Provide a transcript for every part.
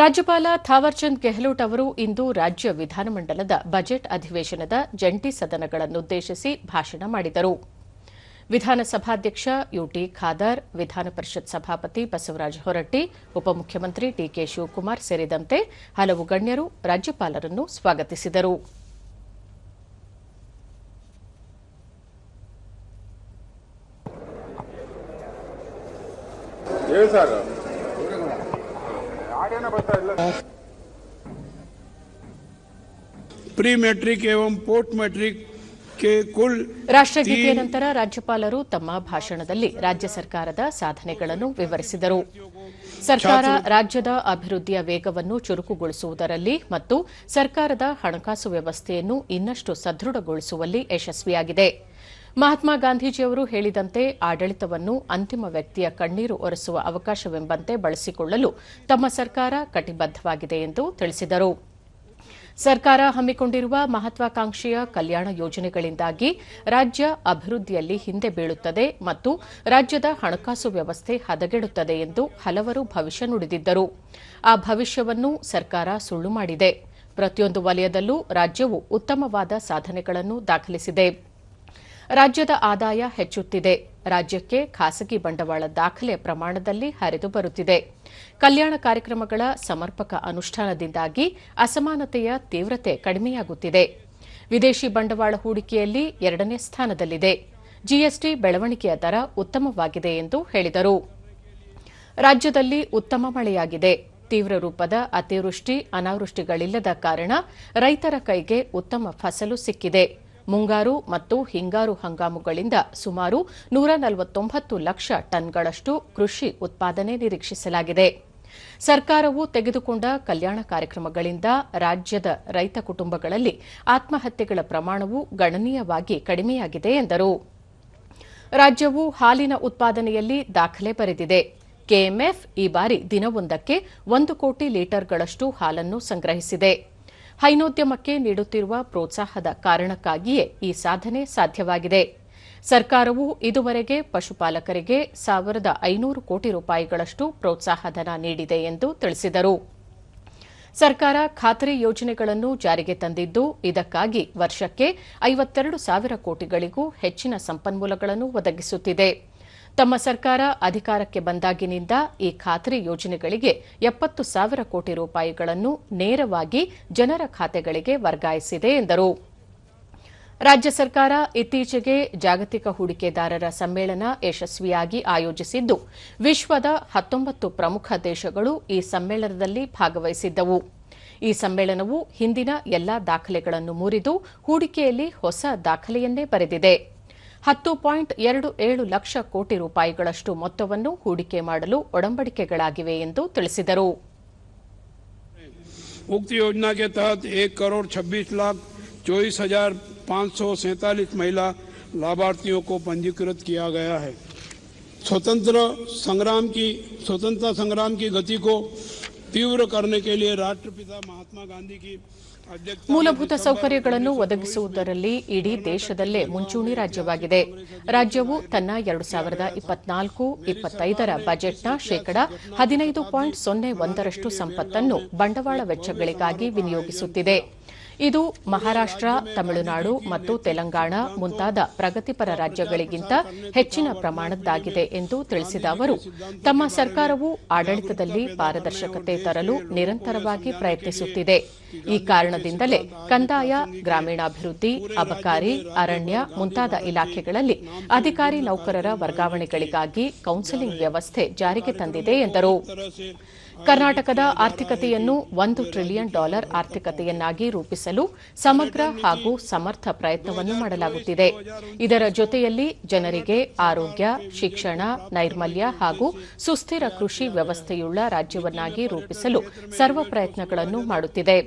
ರಾಜ್ಯಪಾಲ ಥಾವರ್ಚಂದ್ ಗೆಹ್ಲೋಟ್ ಅವರು ಇಂದು ರಾಜ್ಯ ವಿಧಾನಮಂಡಲದ ಬಜೆಟ್ ಅಧಿವೇಶನದ ಜಂಟಿ ಸದನಗಳನ್ನುದ್ದೇಶಿಸಿ ಭಾಷಣ ಮಾಡಿದರು. ವಿಧಾನಸಭಾಧ್ಯಕ್ಷ ಯುಟಿ ಖಾದರ್ ವಿಧಾನಪರಿಷತ್ ಸಭಾಪತಿ ಬಸವರಾಜ ಹೊರಟ್ಟಿ, ಉಪಮುಖ್ಯಮಂತ್ರಿ ಡಿಕೆ ಶಿವಕುಮಾರ್ ಸೇರಿದಂತೆ ಹಲವು ಗಣ್ಯರು ರಾಜ್ಯಪಾಲರನ್ನು ಸ್ವಾಗತಿಸಿದರು. ಸರ್ प्री मैट्रिक एवं पोस्ट मैट्रिक के कुल ರಾಷ್ಟಗೀತೆಯ ನಂತರ ರಾಜ್ಯಪಾಲರು ತಮ್ಮ ಭಾಷಣದಲ್ಲಿ ರಾಜ್ಯ ಸರ್ಕಾರದ ಸಾಧನೆಗಳನ್ನು ವಿವರಿಸಿದರು ಸರ್ಕಾರ ರಾಜ್ಯದ ಅಭಿವೃದ್ಧಿಯ ವೇಗವನ್ನು ಚುರುಕುಗೊಳಿಸುವುದರಲ್ಲಿ ಮತ್ತು ಸರ್ಕಾರದ ಹಣಕಾಸು ವ್ಯವಸ್ಥೆಯನ್ನು ಇನ್ನಷ್ಟು ಸದೃಢಗೊಳಿಸುವಲ್ಲಿ ಯಶಸ್ವಿಯಾಗಿದೆ ಮಹಾತ್ಮ ಗಾಂಧೀಜಿಯವರು ಹೇಳಿದಂತೆ ಆಡಳಿತವನ್ನು ಅಂತಿಮ ವ್ಯಕ್ತಿಯ ಕಣ್ಣೀರು ಒರೆಸುವ ಅವಕಾಶವೆಂಬಂತೆ ಬಳಸಿಕೊಳ್ಳಲು ತಮ್ಮ ಸರ್ಕಾರ ಕಟಿಬದ್ದವಾಗಿದೆ ಎಂದು ತಿಳಿಸಿದರು. ಸರ್ಕಾರ ಹಮ್ಮಿಕೊಂಡಿರುವ ಮಹತ್ವಾಕಾಂಕ್ಷೆಯ ಕಲ್ಯಾಣ ಯೋಜನೆಗಳಿಂದಾಗಿ ರಾಜ್ಯ ಅಭಿವೃದ್ಧಿಯಲ್ಲಿ ಹಿಂದೆ ಬೀಳುತ್ತದೆ ಮತ್ತು ರಾಜ್ಯದ ಹಣಕಾಸು ವ್ಯವಸ್ಥೆ ಹದಗೆಡುತ್ತದೆ ಎಂದು ಹಲವರು ಭವಿಷ್ಯ ನುಡಿದಿದ್ದರು. ಆ ಭವಿಷ್ಯವನ್ನು ಸರ್ಕಾರ ಸುಳ್ಳು ಮಾಡಿದೆ. ಪ್ರತಿಯೊಂದು ವಲಯದಲ್ಲೂ ರಾಜ್ಯವು ಉತ್ತಮವಾದ ಸಾಧನೆಗಳನ್ನು ದಾಖಲಿಸಿದೆ. ರಾಜ್ಯದ ಆದಾಯ ಹೆಚ್ಚುತ್ತಿದೆ. ರಾಜ್ಯಕ್ಕೆ ಖಾಸಗಿ ಬಂಡವಾಳ ದಾಖಲೆ ಪ್ರಮಾಣದಲ್ಲಿ ಹರಿದು ಬರುತ್ತಿದೆ. ಕಲ್ಯಾಣ ಕಾರ್ಯಕ್ರಮಗಳ ಸಮರ್ಪಕ ಅನುಷ್ಠಾನದಿಂದಾಗಿ ಅಸಮಾನತೆಯ ತೀವ್ರತೆ ಕಡಿಮೆಯಾಗುತ್ತಿದೆ. ವಿದೇಶಿ ಬಂಡವಾಳ ಹೂಡಿಕೆಯಲ್ಲಿ ಎರಡನೇ ಸ್ಥಾನದಲ್ಲಿದೆ. ಜಿಎಸ್ಟಿ ಬೆಳವಣಿಗೆಯ ದರ ಉತ್ತಮವಾಗಿದೆ ಎಂದು ಹೇಳಿದರು. ರಾಜ್ಯದಲ್ಲಿ ಉತ್ತಮ ಮಳೆಯಾಗಿದೆ. ತೀವ್ರ ರೂಪದ ಅತಿವೃಷ್ಟಿ, ಅನಾವೃಷ್ಟಿಗಳಿಲ್ಲದ ಕಾರಣ ರೈತರ ಕೈಗೆ ಉತ್ತಮ ಫಸಲು ಸಿಕ್ಕಿದೆ. ಮುಂಗಾರು ಮತ್ತು ಹಿಂಗಾರು ಹಂಗಾಮುಗಳಿಂದ ಸುಮಾರು ನೂರ ನಲವತ್ತೊಂಬತ್ತು ಲಕ್ಷ ಟನ್ಗಳಷ್ಟು ಕೃಷಿ ಉತ್ಪಾದನೆ ನಿರೀಕ್ಷಿಸಲಾಗಿದೆ. ಸರ್ಕಾರವು ತೆಗೆದುಕೊಂಡ ಕಲ್ಯಾಣ ಕಾರ್ಯಕ್ರಮಗಳಿಂದ ರಾಜ್ಯದ ರೈತ ಕುಟುಂಬಗಳಲ್ಲಿ ಆತ್ಮಹತ್ಯೆಗಳ ಪ್ರಮಾಣವು ಗಣನೀಯವಾಗಿ ಕಡಿಮೆಯಾಗಿದೆ ಎಂದರು. ರಾಜ್ಯವು ಹಾಲಿನ ಉತ್ಪಾದನೆಯಲ್ಲಿ ದಾಖಲೆ ಬರೆದಿದೆ. ಕೆಎಂಎಫ್ ಈ ಬಾರಿ ದಿನವೊಂದಕ್ಕೆ ಒಂದು ಕೋಟಿ ಲೀಟರ್ಗಳಷ್ಟು ಹಾಲನ್ನು ಸಂಗ್ರಹಿಸಿದೆ. ಹೈನೋದ್ಯಮಕ್ಕೆ ನೀಡುತ್ತಿರುವ ಪ್ರೋತ್ಸಾಹದ ಕಾರಣಕ್ಕಾಗಿಯೇ ಈ ಸಾಧನೆ ಸಾಧ್ಯವಾಗಿದೆ. ಸರ್ಕಾರವು ಇದುವರೆಗೆ ಪಶುಪಾಲಕರಿಗೆ ಸಾವಿರದ ಐನೂರು ಕೋಟಿ ರೂಪಾಯಿಗಳಷ್ಟು ಪ್ರೋತ್ಸಾಹಧನ ನೀಡಿದೆ ಎಂದು ತಿಳಿಸಿದರು. ಸರ್ಕಾರ ಖಾತರಿ ಯೋಜನೆಗಳನ್ನು ಜಾರಿಗೆ ತಂದಿದ್ದು, ಇದಕ್ಕಾಗಿ ವರ್ಷಕ್ಕೆ ಐವತ್ತೆರಡು ಸಾವಿರ ಕೋಟಿಗಳಿಗೂ ಹೆಚ್ಚಿನ ಸಂಪನ್ಮೂಲಗಳನ್ನು ಒದಗಿಸುತ್ತಿದೆ. ತಮ್ಮ ಸರ್ಕಾರ ಅಧಿಕಾರಕ್ಕೆ ಬಂದಾಗಿನಿಂದ ಈ ಖಾತ್ರಿ ಯೋಜನೆಗಳಿಗೆ ಎಪ್ಪತ್ತು ಸಾವಿರ ಕೋಟಿ ರೂಪಾಯಿಗಳನ್ನು ನೇರವಾಗಿ ಜನರ ಖಾತೆಗಳಿಗೆ ವರ್ಗಾಯಿಸಿದೆ ಎಂದರು. ರಾಜ್ಯ ಸರ್ಕಾರ ಇತ್ತೀಚೆಗೆ ಜಾಗತಿಕ ಹೂಡಿಕೆದಾರರ ಸಮ್ಮೇಳನ ಯಶಸ್ವಿಯಾಗಿ ಆಯೋಜಿಸಿದ್ದು, ವಿಶ್ವದ ಹತ್ತೊಂಬತ್ತು ಪ್ರಮುಖ ದೇಶಗಳು ಈ ಸಮ್ಮೇಳನದಲ್ಲಿ ಭಾಗವಹಿಸಿದ್ದವು. ಈ ಸಮ್ಮೇಳನವು ಹಿಂದಿನ ಎಲ್ಲಾ ದಾಖಲೆಗಳನ್ನು ಮುರಿದು ಹೂಡಿಕೆಯಲ್ಲಿ ಹೊಸ ದಾಖಲೆಯನ್ನೇ ಬರೆದಿದೆ. ಹತ್ತು ಪಾಯಿಂಟ್ ಎರಡು ಏಳು ಲಕ್ಷ ಕೋಟಿ ರೂಪಾಯಿಗಳಷ್ಟು ಮೊತ್ತವನ್ನು ಹೂಡಿಕೆ ಮಾಡಲು ಒಡಂಬಡಿಕೆಗಳಾಗಿವೆ ಎಂದು ತಿಳಿಸಿದರು उक्त योजना के तहत एक करोड़ छब्बीस लाख चौबीस हजार पाँच सौ सैंतालीस महिला लाभार्थियों को पंजीकृत किया गया है स्वतंत्र संग्राम की स्वतंत्रता संग्राम की गति को तीव्र करने के लिए राष्ट्रपिता महात्मा गांधी की अध्यक्षता में ಮೂಲಭೂತ ಸೌಕರ್ಯಗಳನ್ನು ಒದಗಿಸುವುದರಲ್ಲಿ ಇಡೀ ದೇಶದಲ್ಲೇ ಮುಂಚೂಣಿ ರಾಜ್ಯವಾಗಿದೆ. ರಾಜ್ಯವು ತನ್ನ ಎರಡು ಸಾವಿರದ ಇಪ್ಪತ್ನಾಲ್ಕು ಇಪ್ಪತ್ತೈದರ ಬಜೆಟ್ನ ಶೇಕಡ ಹದಿನೈದು ಪಾಯಿಂಟ್ ಸೊನ್ನೆ ಒಂದರಷ್ಟು ಸಂಪತ್ತನ್ನು ಬಂಡವಾಳ ವೆಚ್ಚಗಳಿಗಾಗಿ ವಿನಿಯೋಗಿಸುತ್ತಿದೆ. ಇದು ಮಹಾರಾಷ್ಟ್ರ, ತಮಿಳುನಾಡು ಮತ್ತು ತೆಲಂಗಾಣ ಮುಂತಾದ ಪ್ರಗತಿಪರ ರಾಜ್ಯಗಳಿಗಿಂತ ಹೆಚ್ಚಿನ ಪ್ರಮಾಣದ್ದಾಗಿದೆ ಎಂದು ತಿಳಿಸಿದ ಅವರು, ತಮ್ಮ ಸರ್ಕಾರವು ಆಡಳಿತದಲ್ಲಿ ಪಾರದರ್ಶಕತೆ ತರಲು ನಿರಂತರವಾಗಿ ಪ್ರಯತ್ನಿಸುತ್ತಿದೆ. ಈ ಕಾರಣದಿಂದಲೇ ಕಂದಾಯ, ಗ್ರಾಮೀಣಾಭಿವೃದ್ಧಿ, ಅಬಕಾರಿ, ಅರಣ್ಯ ಮುಂತಾದ ಇಲಾಖೆಗಳಲ್ಲಿ ಅಧಿಕಾರಿ ನೌಕರರ ವರ್ಗಾವಣೆಗಳಿಗಾಗಿ ಕೌನ್ಸೆಲಿಂಗ್ ವ್ಯವಸ್ಥೆ ಜಾರಿಗೆ ತಂದಿದೆ ಎಂದರು. ಕರ್ನಾಟಕದ ಆರ್ಥಿಕತೆಯನ್ನು ಒಂದು ಟ್ರಿಲಿಯನ್ ಡಾಲರ್ ಆರ್ಥಿಕತೆಯನ್ನಾಗಿ ರೂಪಿಸಲು ಸಮಗ್ರ ಹಾಗೂ ಸಮರ್ಥ ಪ್ರಯತ್ನವನ್ನು ಮಾಡಲಾಗುತ್ತಿದೆ. ಇದರ ಜೊತೆಯಲ್ಲಿ ಜನರಿಗೆ ಆರೋಗ್ಯ, ಶಿಕ್ಷಣ, ನೈರ್ಮಲ್ಯ ಹಾಗೂ ಸುಸ್ಥಿರ ಕೃಷಿ ವ್ಯವಸ್ಥೆಯುಳ್ಳ ರಾಜ್ಯವನ್ನಾಗಿ ರೂಪಿಸಲು ಸರ್ವ ಪ್ರಯತ್ನಗಳನ್ನು ಮಾಡುತ್ತಿದೆ.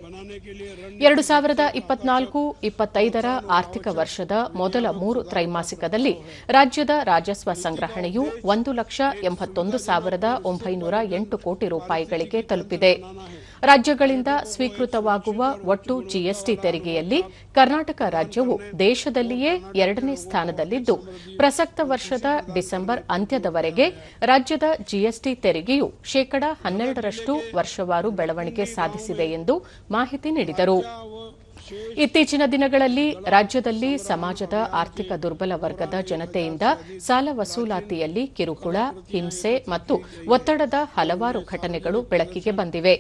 ಎರಡು ಸಾವಿರದ ಇಪ್ಪತ್ನಾಲ್ಕು ಇಪ್ಪತ್ತೈದರ ಆರ್ಥಿಕ ವರ್ಷದ ಮೊದಲ ಮೂರು ತ್ರೈಮಾಸಿಕದಲ್ಲಿ ರಾಜ್ಯದ ರಾಜಸ್ವ ಸಂಗ್ರಹಣೆಯು ಒಂದು ಲಕ್ಷ ಎಂಬತ್ತೊಂದು ಸಾವಿರದ ಒಂಬೈನೂರ ಎಂಟು ಕೋಟಿ ರೂಪಾಯಿಗಳಿಗೆ ತಲುಪಿದೆ. ರಾಜ್ಯಗಳಿಂದ ಸ್ವೀಕೃತವಾಗುವ ಒಟ್ಟು ಜಿಎಸ್ಟಿ ತೆರಿಗೆಯಲ್ಲಿ ಕರ್ನಾಟಕ ರಾಜ್ಯವು ದೇಶದಲ್ಲಿಯೇ ಎರಡನೇ ಸ್ಥಾನದಲ್ಲಿದ್ದು, ಪ್ರಸಕ್ತ ವರ್ಷದ ಡಿಸೆಂಬರ್ ಅಂತ್ಯದವರೆಗೆ ರಾಜ್ಯದ ಜಿಎಸ್ಟಿ ತೆರಿಗೆಯು ಶೇಕಡಾ ಹನ್ನೆರಡರಷ್ಟು ವರ್ಷವಾರು ಬೆಳವಣಿಗೆ ಸಾಧಿಸಿದೆ ಎಂದು ಮಾಹಿತಿ ನೀಡಿದರು. ಇತ್ತೀಚಿನ ದಿನಗಳಲ್ಲಿ ರಾಜ್ಯದಲ್ಲಿ ಸಮಾಜದ ಆರ್ಥಿಕ ದುರ್ಬಲ ವರ್ಗದ ಜನತೆಯಿಂದ ಸಾಲ ವಸೂಲಾತಿಯಲ್ಲಿ ಕಿರುಕುಳ, ಹಿಂಸೆ ಮತ್ತು ಒತ್ತಡದ ಹಲವಾರು ಘಟನೆಗಳು ಬೆಳಕಿಗೆ ಬಂದಿವೆ.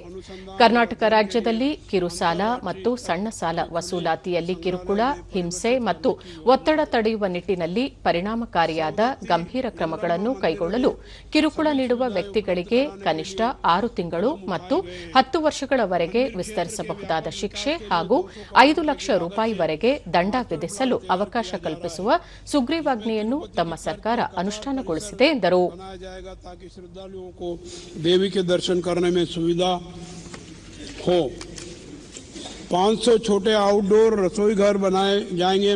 ಕರ್ನಾಟಕ ರಾಜ್ಯದಲ್ಲಿ ಕಿರುಸಾಲ ಮತ್ತು ಸಣ್ಣ ಸಾಲ ವಸೂಲಾತಿಯಲ್ಲಿ ಕಿರುಕುಳ, ಹಿಂಸೆ ಮತ್ತು ಒತ್ತಡ ತಡೆಯುವ ನಿಟ್ಟಿನಲ್ಲಿ ಪರಿಣಾಮಕಾರಿಯಾದ ಗಂಭೀರ ಕ್ರಮಗಳನ್ನು ಕೈಗೊಳ್ಳಲು ಕಿರುಕುಳ ನೀಡುವ ವ್ಯಕ್ತಿಗಳಿಗೆ ಕನಿಷ್ಠ ಆರು ತಿಂಗಳು ಮತ್ತು ಹತ್ತು ವರ್ಷಗಳವರೆಗೆ ವಿಸ್ತರಿಸಬಹುದಾದ ಶಿಕ್ಷೆ ಹಾಗೂ ಐದು ಲಕ್ಷ ರೂಪಾಯಿವರೆಗೆ ದಂಡ ವಿಧಿಸಲು ಅವಕಾಶ ಕಲ್ಪಿಸುವ ಸುಗ್ರೀವಾಜ್ಞೆಯನ್ನು ತಮ್ಮ ಸರ್ಕಾರ ಅನುಷ್ಠಾನಗೊಳಿಸಿದೆ ಎಂದರು बनाया जाएगा ताकि श्रद्धालुओं को देवी के दर्शन करने में सुविधा हो 500 छोटे आउटडोर रसोई घर बनाए जाएंगे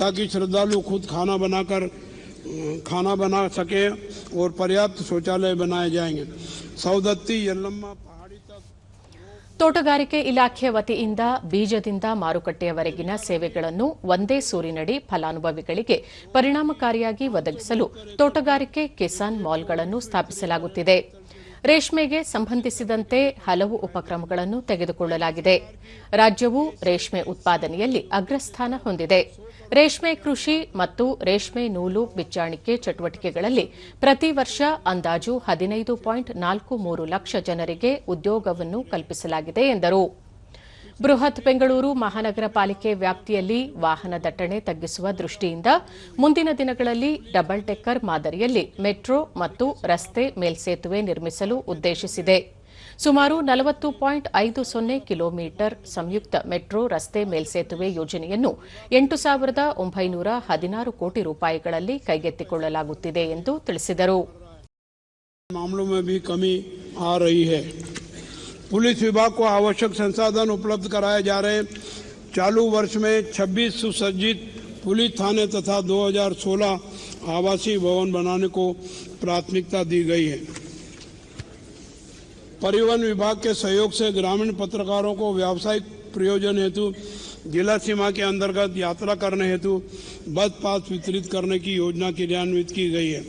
ताकि श्रद्धालु खुद खाना बनाकर अ, खाना बना सके और पर्याप्त शौचालय बनाए जाएंगे सौदत्ती यल्लम्मा पहाड़ी तक ತೋಟಗಾರಿಕೆ ಇಲಾಖೆ ವತಿಯಿಂದ ಬೀಜದಿಂದ ಮಾರುಕಟ್ಟೆಯವರೆಗಿನ ಸೇವೆಗಳನ್ನು ಒಂದೇ ಸೂರಿನಡಿ ಫಲಾನುಭವಿಗಳಿಗೆ ಪರಿಣಾಮಕಾರಿಯಾಗಿ ಒದಗಿಸಲು ತೋಟಗಾರಿಕೆ ಕಿಸಾನ್ ಮಾಲ್ಗಳನ್ನು ಸ್ಥಾಪಿಸಲಾಗುತ್ತಿದೆ. ರೇಷ್ಮೆಗೆ ಸಂಬಂಧಿಸಿದಂತೆ ಹಲವು ಉಪಕ್ರಮಗಳನ್ನು ತೆಗೆದುಕೊಳ್ಳಲಾಗಿದೆ. ರಾಜ್ಯವು ರೇಷ್ಮೆ ಉತ್ಪಾದನೆಯಲ್ಲಿ ಅಗ್ರಸ್ಥಾನ ಹೊಂದಿದೆ. ರೇಷ್ಮೆ ಕೃಷಿ ಮತ್ತು ರೇಷ್ಮೆ ನೂಲು ಬಿಚ್ಚಾಣಿಕೆ ಚಟುವಟಿಕೆಗಳಲ್ಲಿ ಪ್ರತಿ ವರ್ಷ ಅಂದಾಜು ಹದಿನೈದು ಪಾಯಿಂಟ್ ನಾಲ್ಕು ಮೂರು ಲಕ್ಷ ಜನರಿಗೆ ಉದ್ಯೋಗವನ್ನು ಕಲ್ಪಿಸಲಾಗಿದೆ ಎಂದರು. ಬೃಹತ್ ಬೆಂಗಳೂರು ಮಹಾನಗರ ಪಾಲಿಕೆ ವ್ಯಾಪ್ತಿಯಲ್ಲಿ ವಾಹನ ದಟ್ಟಣೆ ತಗ್ಗಿಸುವ ದೃಷ್ಟಿಯಿಂದ ಮುಂದಿನ ದಿನಗಳಲ್ಲಿ ಡಬಲ್ ಟೆಕ್ಕರ್ ಮಾದರಿಯಲ್ಲಿ ಮೆಟ್ರೋ ಮತ್ತು ರಸ್ತೆ ಮೇಲ್ಸೇತುವೆ ನಿರ್ಮಿಸಲು ಉದ್ದೇಶಿಸಿದೆ. ಸುಮಾರು ನಲವತ್ತು ಪಾಯಿಂಟ್ ಐದು ಸೊನ್ನೆ ಕಿಲೋಮೀಟರ್ ಸಂಯುಕ್ತ ಮೆಟ್ರೋ ರಸ್ತೆ ಮೇಲ್ಸೇತುವೆ ಯೋಜನೆಯನ್ನು ಎಂಟು ಸಾವಿರದ ಒಂಬೈನೂರ ಹದಿನಾರು ಕೋಟಿ ರೂಪಾಯಿಗಳಲ್ಲಿ ಕೈಗೆತ್ತಿಕೊಳ್ಳಲಾಗುತ್ತಿದೆ ಎಂದು ತಿಳಿಸಿದರು मामलों में भी कमी आ रही है पुलिस विभाग को आवश्यक संसाधन उपलब्ध कराए जा रहे हैं चालू वर्ष में 26 सुसज्जित पुलिस थाने तथा 2016 आवासीय भवन बनाने को प्राथमिकता दी गई है परिवहन विभाग के सहयोग से ग्रामीण पत्रकारों को व्यावसायिक प्रयोजन हेतु जिला सीमा के अंतर्गत यात्रा करने हेतु बस पास वितरित करने की योजना क्रियान्वित की गई है।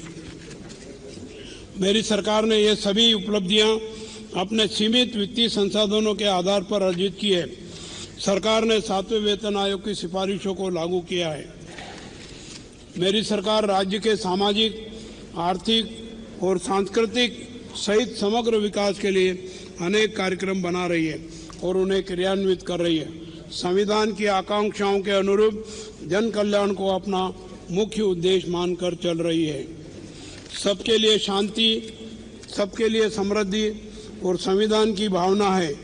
मेरी सरकार ने ये सभी उपलब्धियाँ अपने सीमित वित्तीय संसाधनों के आधार पर अर्जित की है। सरकार ने सातवें वेतन आयोग की सिफारिशों को लागू किया है। मेरी सरकार राज्य के सामाजिक, आर्थिक और सांस्कृतिक सहित समग्र विकास के लिए अनेक कार्यक्रम बना रही है और उन्हें क्रियान्वित कर रही है। संविधान की आकांक्षाओं के अनुरूप जन कल्याण को अपना मुख्य उद्देश्य मानकर चल रही है। सबके लिए शांति, सबके लिए समृद्धि और संविधान की भावना है।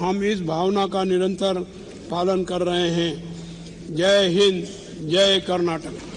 हम इस भावना का निरंतर पालन कर रहे हैं। जय हिंद, जय कर्नाटक।